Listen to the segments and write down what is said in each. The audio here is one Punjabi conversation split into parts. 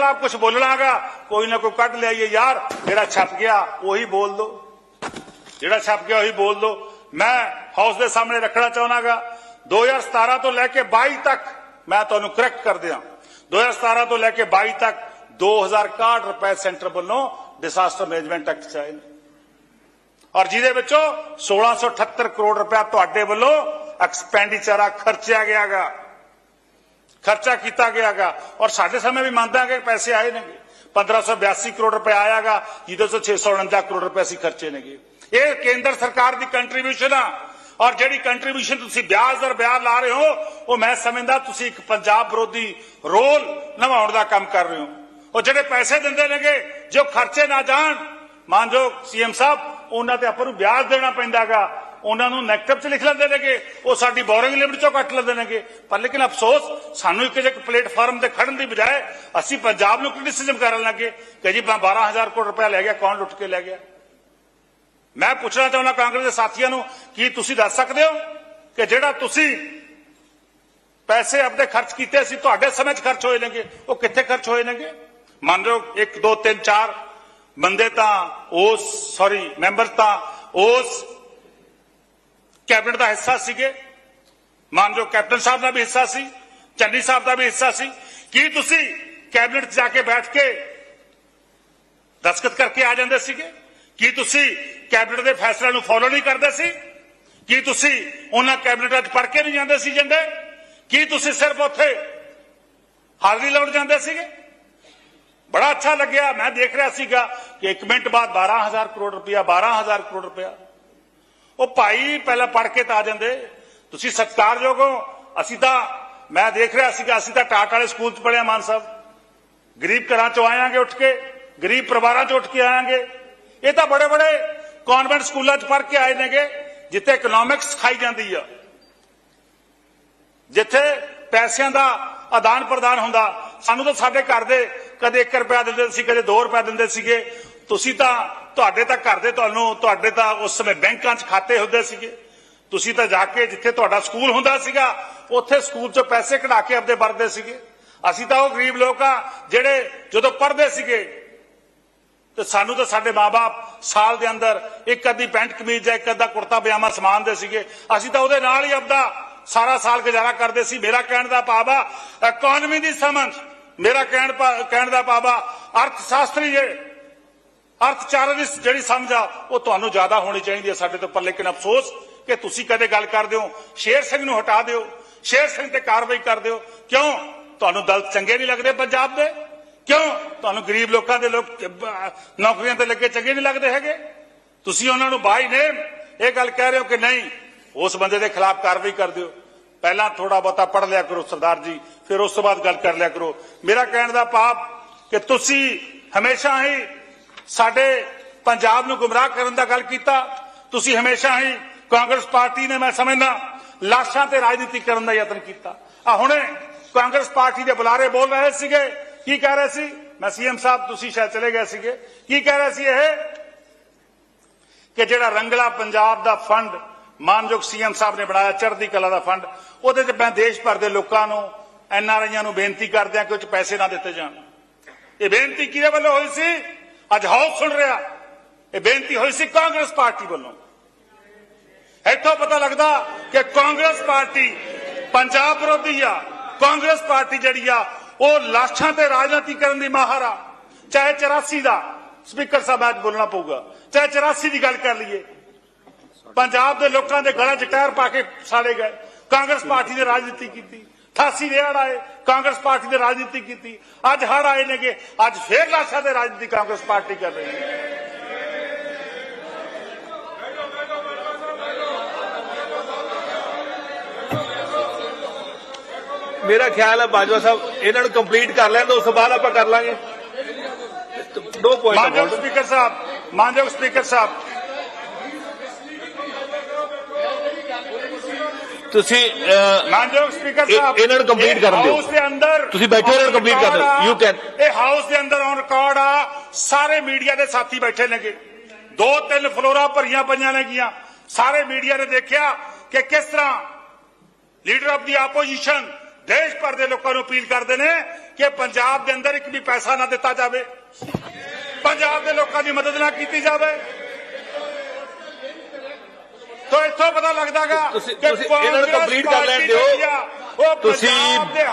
ਆਪ ਕੁਝ ਬੋਲਣਾਗਾ ਕੋਈ ਨਾ ਕੋਈ ਕੱਢ ਲਿਆਈਏ ਯਾਰ। ਜਿਹੜਾ ਛਪ ਗਿਆ, ਉਹੀ ਬੋਲ ਦੋ। ਜਿਹੜਾ ਛਪ ਗਿਆ, ਉਹੀ ਬੋਲ ਦੋ। ਮੈਂ ਹਾਊਸ ਦੇ ਸਾਹਮਣੇ ਰੱਖਣਾ ਚਾਹਣਾਗਾ 2017 ਤੋਂ ਲੈ ਕੇ 22 ਤੱਕ ਮੈਂ ਤੁਹਾਨੂੰ ਕਰੈਕਟ ਕਰ ਦਿਆਂ 2017 ਤੋਂ ਲੈ ਕੇ 22 ਤੱਕ 2061 ਰੁਪਏ ਸੈਂਟਰ ਵੱਲੋਂ ਡਿਸਾਸਟਰ ਮੈਨੇਜਮੈਂਟ ਐਕਟ ਚਾਹੇ। ਔਰ ਜਿਹਦੇ ਵਿੱਚੋਂ 1678 ਕਰੋੜ ਰੁਪਏ ਤੁਹਾਡੇ ਵੱਲੋਂ ਐਕਸਪੈਂਡੀਚਰ ਆ, ਖਰਚਿਆ ਗਿਆਗਾ। ਖਰਚਾ ਕੀਤਾ ਗਿਆਗਾ। ਔਰ ਸਾਡੇ ਸਮੇਂ ਵੀ ਮੰਨਦਾ ਕਿ ਪੈਸੇ ਆਏ ਨੇਗੇ। 1582 ਕਰੋੜ ਰੁਪਏ ਆਇਆਗਾ। ਜਿਹਦੇ ਤੋਂ 649 ਕਰੋੜ ਰੁਪਏ ਅਸੀਂ ਖਰਚੇ ਨੇਗੇ। ਇਹ ਕੇਂਦਰ ਸਰਕਾਰ ਦੀ ਕੰਟਰੀਬਿਊਸ਼ਨ ਆ। ਔਰ ਜਿਹੜੀ ਕੰਟਰੀਬਿਊਸ਼ਨ ਤੁਸੀਂ ਵਿਆਜ ਦਰ ਵਿਆਜ ਲਾ ਰਹੇ ਹੋ, ਉਹ ਮੈਂ ਸਮਝਦਾ ਤੁਸੀਂ ਇੱਕ ਪੰਜਾਬ ਵਿਰੋਧੀ ਰੋਲ ਨਿਭਾਉਣ ਦਾ ਕੰਮ ਕਰ ਰਹੇ ਹੋ। ਉਹ ਜਿਹੜੇ ਪੈਸੇ ਦਿੰਦੇ ਨੇਗੇ, ਜੋ ਖਰਚੇ ਨਾ ਜਾਣ, ਮਾਨਯੋਗ ਸੀਐਮ ਸਾਹਿਬ, ਉਹਨਾਂ ਤੇ ਆਪਾਂ ਨੂੰ ਵਿਆਜ ਦੇਣਾ ਪੈਂਦਾਗਾ। ਉਹਨਾਂ ਨੂੰ ਨੈਕਟਿਵ ਚ ਲਿਖ ਲੈਂਦੇ ਨੇਗੇ, ਉਹ ਸਾਡੀ ਬੋਰਿੰਗ ਲਿਮਟ ਚੋਂ ਕੱਟ ਲੈਂਦੇ ਨੇਗੇ। ਪਰ ਲੇਕਿਨ ਅਫਸੋਸ, ਸਾਨੂੰ ਇੱਕ ਇੱਕ ਪਲੇਟਫਾਰਮ ਤੇ ਖੜਨ ਦੀ ਬਜਾਏ ਅਸੀਂ ਪੰਜਾਬ ਨੂੰ ਕ੍ਰਿਟਿਸਿਜ਼ਮ ਕਰਨ ਲੱਗੇ? ਕਿ ਜੀ, ਮੈਂ 12000 ਕਰੋੜ ਰੁਪਏ ਲੈ ਗਿਆ, ਕੌਣ ਲੁੱਟ ਕੇ ਲੈ ਗਿਆ? ਮੈਂ ਪੁੱਛਣਾ ਚਾਹੁੰਦਾ ਕਾਂਗਰਸ ਦੇ ਸਾਥੀਆਂ ਨੂੰ, ਕੀ ਤੁਸੀਂ ਦੱਸ ਸਕਦੇ ਹੋ ਕਿ ਜਿਹੜਾ ਤੁਸੀਂ ਪੈਸੇ ਆਪਣੇ ਖਰਚ ਕੀਤੇ ਸੀ, ਤੁਹਾਡੇ ਸਮੇਂ 'ਚ ਖਰਚ ਹੋਏ ਨੇਗੇ? ਉਹ ਕਿੱਥੇ ਖਰਚ ਹੋਏ ਨੇਗੇ? ਮੰਨ ਲਓ 1 2 3 4 ਬੰਦੇ ਤਾਂ ਉਸ ਸੌਰੀ ਮੈਂਬਰ ਤਾਂ ਉਸ ਕੈਬਨਿਟ ਦਾ ਹਿੱਸਾ ਸੀਗੇ। ਮੰਨ ਕੈਪਟਨ ਸਾਹਿਬ ਦਾ ਵੀ ਹਿੱਸਾ ਸੀ, ਚੰਨੀ ਸਾਹਿਬ ਦਾ ਵੀ ਹਿੱਸਾ ਸੀ। ਕੀ ਤੁਸੀਂ ਕੈਬਨਿਟ ਜਾ ਕੇ ਬੈਠ ਕੇ ਦਸਖਤ ਕਰਕੇ ਆ ਜਾਂਦੇ ਸੀਗੇ? ਕੀ ਤੁਸੀਂ ਕੈਬਨਿਟ ਦੇ ਫੈਸਲਿਆਂ ਨੂੰ ਫੋਲੋ ਨਹੀਂ ਕਰਦੇ ਸੀ? ਕੀ ਤੁਸੀਂ ਉਹਨਾਂ ਕੈਬਨਿਟਾਂ 'ਚ ਪੜ ਕੇ ਨਹੀਂ ਜਾਂਦੇ ਸੀ ਏਜੰਡੇ ਕੀ ਤੁਸੀਂ ਸਿਰਫ ਉੱਥੇ ਹਾਜ਼ਰੀ ਲਾਉਣ ਜਾਂਦੇ ਸੀਗੇ? ਬੜਾ ਅੱਛਾ ਲੱਗਿਆ। ਮੈਂ ਦੇਖ ਰਿਹਾ ਸੀਗਾ ਕਿ 1 ਮਿੰਟ ਬਾਅਦ 12000 ਕਰੋੜ ਰੁਪਇਆ 12000 ਕਰੋੜ ਰੁਪਇਆ ਉਹ ਭਾਈ ਪਹਿਲਾਂ ਪੜ ਕੇ ਤਾਂ ਆ ਜਾਂਦੇ। ਤੁਸੀਂ ਸਤਿਕਾਰਯੋਗ ਹੋ। ਅਸੀਂ ਤਾਂ, ਮੈਂ ਦੇਖ ਰਿਹਾ ਸੀਗਾ, ਅਸੀਂ ਤਾਂ ਟਾਟ ਵਾਲੇ ਸਕੂਲ 'ਚ ਪੜਿਆ ਮਾਨ ਸਾਹਿਬ। ਗਰੀਬ ਘਰਾਂ 'ਚੋਂ ਆਇਆਂਗੇ ਉੱਠ ਕੇ, ਗਰੀਬ ਪਰਿਵਾਰਾਂ 'ਚ ਉੱਠ ਕੇ ਆਇਆਂਗੇ। ਇਹ ਤਾਂ ਬੜੇ ਬੜੇ ਕਨਵੈਂਟ ਸਕੂਲਾਂ 'ਚ ਪੜ੍ਹ ਕੇ ਆਏ ਨੇਗੇ, ਜਿੱਥੇ ਇਕਨੋਮਿਕਸ ਖਾਈ ਜਾਂਦੀ ਆ। ਜਿੱਥੇ ਪੈਸਿਆਂ ਦਾ ਆਦਾਨ ਪ੍ਰਦਾਨ ਹੁੰਦਾ। ਸਾਨੂੰ ਤਾਂ ਸਾਡੇ ਘਰ ਦੇ ਕਦੇ 1 ਰੁਪਿਆ ਦਿੰਦੇ ਸੀ, ਕਦੇ 2 ਰੁਪਏ ਦਿੰਦੇ ਸੀਗੇ। ਤੁਸੀਂ ਤਾਂ ਤੁਹਾਡੇ ਤਾਂ ਘਰ ਦੇ ਤੁਹਾਨੂੰ, ਤੁਹਾਡੇ ਤਾਂ ਉਸ ਸਮੇਂ ਬੈਂਕਾਂ 'ਚ ਖਾਤੇ ਹੁੰਦੇ ਸੀਗੇ। ਤੁਸੀਂ ਤਾਂ ਜਾ ਕੇ ਜਿੱਥੇ ਤੁਹਾਡਾ ਸਕੂਲ ਹੁੰਦਾ ਸੀਗਾ, ਉੱਥੇ ਸਕੂਲ 'ਚੋਂ ਪੈਸੇ ਕਢਾ ਕੇ ਆਪਦੇ ਵਰਦੇ ਸੀਗੇ। ਅਸੀਂ ਤਾਂ ਉਹ ਗਰੀਬ ਲੋਕ ਆ, ਜਿਹੜੇ ਜਦੋਂ ਪੜ੍ਹਦੇ ਸੀਗੇ, ਤੇ ਸਾਨੂੰ ਤਾਂ ਸਾਡੇ ਮਾਪੇ ਸਾਲ ਦੇ ਅੰਦਰ ਇੱਕ ਅੱਧੀ ਪੈਂਟ ਕਮੀਜ਼ ਜਾਂ ਇੱਕ ਅੱਧਾ ਕੁੜਤਾ, ਪਜਾਮਾ ਸਮਾਨਦੇ ਸੀਗੇ। ਅਸੀਂ ਤਾਂ ਉਹਦੇ ਨਾਲ ਹੀ ਆਪਦਾ ਸਾਰਾ ਸਾਲ ਗੁਜ਼ਾਰਾ ਕਰਦੇ ਸੀ। ਮੇਰਾ ਕਹਿਣ ਦਾ ਪਾਵਾ ਆ ਇਕਨੋਮੀ ਦੀ ਸਮਝ। ਮੇਰਾ ਕਹਿਣ ਕਹਿਣ ਦਾ ਪਾਵਾ ਅਰਥ ਸ਼ਾਸਤਰੀ ਜੇ ਅਰਥਚਾਰੇ ਦੀ ਜਿਹੜੀ ਸਮਝ ਆ, ਉਹ ਤੁਹਾਨੂੰ ਜ਼ਿਆਦਾ ਹੋਣੀ ਚਾਹੀਦੀ ਹੈ ਸਾਡੇ ਤੋਂ, ਪਰ ਲੇਕਿਨ ਅਫਸੋਸ ਕਿ ਤੁਸੀਂ ਕਦੇ ਗੱਲ ਕਰਦੇ ਹੋ, ਸ਼ੇਰ ਸਿੰਘ ਨੂੰ ਹਟਾ ਦਿਓ, ਸ਼ੇਰ ਸਿੰਘ ਤੇ ਕਾਰਵਾਈ ਕਰ ਦਿਓ। ਕਿਉਂ? ਤੁਹਾਨੂੰ ਦਲ ਚੰਗੇ ਨਹੀਂ ਲੱਗਦੇ ਪੰਜਾਬ ਦੇ? ਕਿਉਂ? ਤੁਹਾਨੂੰ ਗਰੀਬ ਲੋਕਾਂ ਦੇ ਲੋਕ, ਨੌਕਰੀਆਂ ਤੇ ਲੱਗੇ ਚੰਗੇ ਨਹੀਂ ਲੱਗਦੇ ਹੈਗੇ? ਤੁਸੀਂ ਉਹਨਾਂ ਨੂੰ ਬਾਈ ਨੇ, ਇਹ ਗੱਲ ਕਹਿ ਰਹੇ ਹੋ ਕਿ ਨਹੀਂ, ਉਸ ਬੰਦੇ ਦੇ ਖਿਲਾਫ ਕਾਰਵਾਈ ਕਰ ਦਿਓ। ਪਹਿਲਾਂ ਥੋੜਾ ਬਹੁਤਾ ਪੜ ਲਿਆ ਕਰੋ ਸਰਦਾਰ ਜੀ, ਫਿਰ ਉਸ ਤੋਂ ਬਾਅਦ ਗੱਲ ਕਰ ਲਿਆ ਕਰੋ। ਮੇਰਾ ਕਹਿਣ ਦਾ ਪਾਪ ਕਿ ਤੁਸੀਂ ਹਮੇਸ਼ਾ ਹੀ ਸਾਡੇ ਪੰਜਾਬ ਨੂੰ ਗੁੰਮਰਾਹ ਕਰਨ ਦਾ ਗੱਲ ਕੀਤਾ। ਤੁਸੀਂ ਹਮੇਸ਼ਾ ਹੀ ਕਾਂਗਰਸ ਪਾਰਟੀ ਨੇ, ਮੈਂ ਸਮਝਦਾ, ਲਾਸ਼ਾਂ ਤੇ ਰਾਜਨੀਤੀ ਕਰਨ ਦਾ ਯਤਨ ਕੀਤਾ। ਆ ਹੁਣੇ ਕਾਂਗਰਸ ਪਾਰਟੀ ਦੇ ਬੁਲਾਰੇ ਬੋਲ ਰਹੇ ਸੀਗੇ। ਕੀ ਕਹਿ ਰਹੇ ਸੀ? ਮੈਂ ਸੀਐਮ ਸਾਹਿਬ, ਤੁਸੀਂ ਸ਼ਾਇਦ ਚਲੇ ਗਏ ਸੀਗੇ। ਕੀ ਕਹਿ ਰਹੇ ਸੀ ਇਹ? ਕਿ ਜਿਹੜਾ ਰੰਗਲਾ ਪੰਜਾਬ ਦਾ ਫੰਡ, ਮਾਨਯੋਗ ਸੀਐਮ ਸਾਹਿਬ ਨੇ ਬਣਾਇਆ, ਚੜ੍ਹਦੀ ਕਲਾ ਦਾ ਫੰਡ, ਉਹਦੇ 'ਚ ਮੈਂ ਦੇਸ਼ ਭਰ ਦੇ ਲੋਕਾਂ ਨੂੰ ਐਨਆਰਆਈਆਂ ਨੂੰ ਬੇਨਤੀ ਕਰਦਿਆਂ ਕਿ ਉਹ 'ਚ ਪੈਸੇ ਨਾ ਦਿੱਤੇ ਜਾਣ। ਇਹ ਬੇਨਤੀ ਕਿਹਦੇ ਵੱਲੋਂ ਹੋਈ ਸੀ? ਅੱਜ ਹਾਊਸ ਸੁਣ ਰਿਹਾ ਇਹ ਬੇਨਤੀ ਹੋਈ ਸੀ ਕਾਂਗਰਸ ਪਾਰਟੀ ਵੱਲੋਂ ਇੱਥੋਂ ਪਤਾ ਲੱਗਦਾ ਕਿ ਕਾਂਗਰਸ ਪਾਰਟੀ ਪੰਜਾਬ ਵਿਰੋਧੀ ਆ ਕਾਂਗਰਸ ਪਾਰਟੀ ਜਿਹੜੀ ਆ ਉਹ ਲਾਸ਼ਾਂ ਤੇ ਰਾਜਨੀਤੀ ਕਰਨ ਦੀ ਮਾਹਰ ਆ ਚਾਹੇ 84 ਦਾ ਸਪੀਕਰ ਸਾਹਿਬ ਅੱਜ ਬੋਲਣਾ ਪਊਗਾ ਚਾਹੇ 84 ਦੀ ਗੱਲ ਕਰ ਲਈਏ ਪੰਜਾਬ ਦੇ ਲੋਕਾਂ ਦੇ ਗਲਾਂ 'ਚ ਟਾਇਰ ਪਾ ਕੇ ਸਾੜੇ ਗਏ ਕਾਂਗਰਸ ਪਾਰਟੀ ਨੇ ਰਾਜਨੀਤੀ ਕੀਤੀ 88 ਦੇ ਹੜ ਆਏ ਕਾਂਗਰਸ ਪਾਰਟੀ ਨੇ ਰਾਜਨੀਤੀ ਕੀਤੀ ਅੱਜ ਹੜ ਆਏ ਨੇਗੇ ਅੱਜ ਫੇਰ ਲਾਸ਼ਾਂ ਤੇ ਰਾਜਨੀਤੀ ਕਾਂਗਰਸ ਪਾਰਟੀ ਕਰ ਰਹੀ ਹੈ ਮੇਰਾ ਖਿਆਲ ਹੈ ਬਾਜਵਾ ਸਾਹਿਬ ਇਹਨਾਂ ਨੂੰ ਕੰਪਲੀਟ ਕਰ ਲੈਣ ਤੋਂ ਉਸ ਤੋਂ ਬਾਅਦ ਆਪਾਂ ਕਰ ਲਾਂਗੇ ਨੋ ਪੁਆਇੰਟ ਮਾਨਯੋਗ ਸਪੀਕਰ ਸਾਹਿਬ ਮਾਨਯੋਗ ਸਪੀਕਰ ਸਾਹਿਬ ਤੁਸੀਂ ਮਾਨਯੋਗ ਸਪੀਕਰ ਸਾਹਿਬ ਇਹਨਾਂ ਨੂੰ complete ਕਰਨ ਦਿਓ। ਹਾਊਸ ਦੇ ਅੰਦਰ ਤੁਸੀਂ ਬੈਠੋ, ਇਹਨਾਂ ਨੂੰ complete ਕਰ ਦਿਓ। You can. ਇਹ ਹਾਊਸ ਦੇ ਅੰਦਰ ਔਨ ਰਿਕਾਰਡ ਆ ਸਾਰੇ ਮੀਡੀਆ ਦੇ ਸਾਥੀ ਬੈਠੇ ਨੇਗੇ ਦੋ ਤਿੰਨ ਫਲੋਰਾਂ ਭਰੀਆਂ ਪਈਆਂ ਨੇਗੀਆਂ ਸਾਰੇ ਮੀਡੀਆ ਨੇ ਦੇਖਿਆ ਕਿ ਕਿਸ ਤਰ੍ਹਾਂ ਲੀਡਰ ਆਫ ਦੀ ਆਪੋਜੀਸ਼ਨ ਦੇਸ਼ ਭਰ ਦੇ ਲੋਕਾਂ ਨੂੰ ਅਪੀਲ ਕਰਦੇ ਨੇ ਕਿ ਪੰਜਾਬ ਦੇ ਅੰਦਰ ਇੱਕ ਵੀ ਪੈਸਾ ਨਾ ਦਿੱਤਾ ਜਾਵੇ ਪੰਜਾਬ ਦੇ ਲੋਕਾਂ ਦੀ ਮਦਦ ਨਾ ਕੀਤੀ ਜਾਵੇ ਤੋ ਇੱਥੋਂ ਪਤਾ ਲੱਗਦਾਗਾ ਤੁਸੀਂ- ਇਹਨਾਂ ਨੂੰ complete ਕਰ ਲੈਣ ਦਿਓ। ਤੁਸੀਂ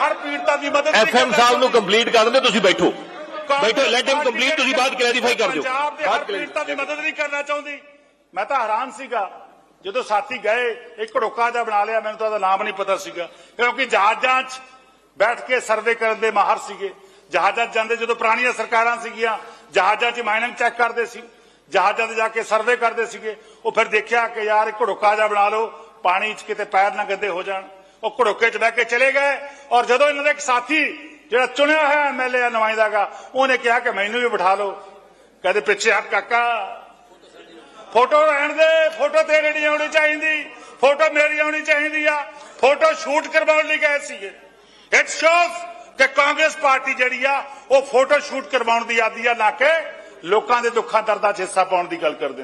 ਹਰ ਪੀੜਤਾ ਦੀ ਮਦਦ ਐਫਐਮ ਸਾਹਿਬ ਨੂੰ। ਕੰਪਲੀਟ ਕਰ ਦਿੰਦੇ ਤੁਸੀਂ ਬੈਠੋ। ਬੈਠੋ ਲੈਟ ਹਿਮ ਕੰਪਲੀਟ ਤੁਸੀਂ ਬਾਅਦ ਕਲੈਰੀਫਾਈ ਕਰ ਦਿਓ। ਪੰਜਾਬ ਦੇ ਹਰ ਪੀੜਤਾ ਦੀ ਮਦਦ ਨਹੀਂ ਕਰਨਾ ਚਾਹੁੰਦੀ। ਮੈਂ ਤਾਂ ਹੈਰਾਨ ਸੀਗਾ ਜਦੋਂ ਸਾਥੀ ਗਏ ਇੱਕ ਢੋਕਾ ਜਿਹਾ ਬਣਾ ਲਿਆ ਮੈਨੂੰ ਤਾਂ ਉਹਦਾ ਨਾਮ ਨਹੀਂ ਪਤਾ ਸੀਗਾ। ਕਿਉਂਕਿ ਜਹਾਜ਼ਾਂ 'ਚ ਬੈਠ ਕੇ ਸਰਵੇ ਕਰਨ ਦੇ ਮਾਹਰ ਸੀਗੇ। ਜਹਾਜ਼ਾਂ 'ਚ ਜਾਂਦੇ ਜਦੋਂ ਪੁਰਾਣੀਆਂ ਸਰਕਾਰਾਂ ਸੀਗੀਆਂ ਜਹਾਜ਼ਾਂ 'ਚ ਮਾਈਨਿੰਗ ਚੈੱਕ ਕਰਦੇ ਸੀ। ਜਹਾਜ਼ਾਂ ਤੇ ਜਾ ਕੇ ਸਰਵੇ ਕਰਦੇ ਸੀਗੇ। ਉਹ ਫਿਰ ਦੇਖਿਆ ਕਿ ਯਾਰ ਇੱਕ ਢੋਕਾ ਬਣਾ ਲਓ, ਪਾਣੀ 'ਚ ਕਿਤੇ ਪੈਰ ਨਾ ਗੰਦੇ ਹੋ ਜਾਣ। ਉਹ ਘੜੋਕੇ 'ਚ ਬਹਿ ਕੇ ਚਲੇ ਗਏ ਔਰ ਜਦੋਂ ਇਹਨਾਂ ਦਾ ਇੱਕ ਸਾਥੀ ਜਿਹੜਾ ਚੁਣਿਆ ਹੋਇਆ ਐਮਐਲਏ ਆ ਨੁਮਾਇੰਦਾਗਾ ਉਹਨੇ ਕਿਹਾ ਕਿ ਮੈਨੂੰ ਵੀ ਬਿਠਾ ਲਓ। ਕਹਿੰਦੇ, ਪਿੱਛੇ ਹੱਥ ਕਾਕਾ। ਫੋਟੋ ਰਹਿਣ ਦੇ, ਫੋਟੋ ਤੇਰੇ ਨਹੀਂ ਆਉਣੀ ਚਾਹੀਦੀ, ਫੋਟੋ ਮੇਰੀ ਆਉਣੀ ਚਾਹੀਦੀ ਆ। ਫੋਟੋ ਸ਼ੂਟ ਕਰਵਾਉਣ ਲਈ ਗਏ ਸੀਗੇ। ਇਟ ਸ਼ੋਜ਼ ਕਿ ਕਾਂਗਰਸ ਪਾਰਟੀ ਜਿਹੜੀ ਆ, ਉਹ ਫੋਟੋ ਸ਼ੂਟ ਕਰਵਾਉਣ ਦੀ ਆਦੀ ਆ ਨਾ ਕਿ ਲੋਕਾਂ ਦੇ ਦੁੱਖਾਂ ਦਰਦਾਂ 'ਚ ਹਿੱਸਾ ਪਾਉਣ ਦੀ ਗੱਲ ਕਰਦੇ ਹਾਂ।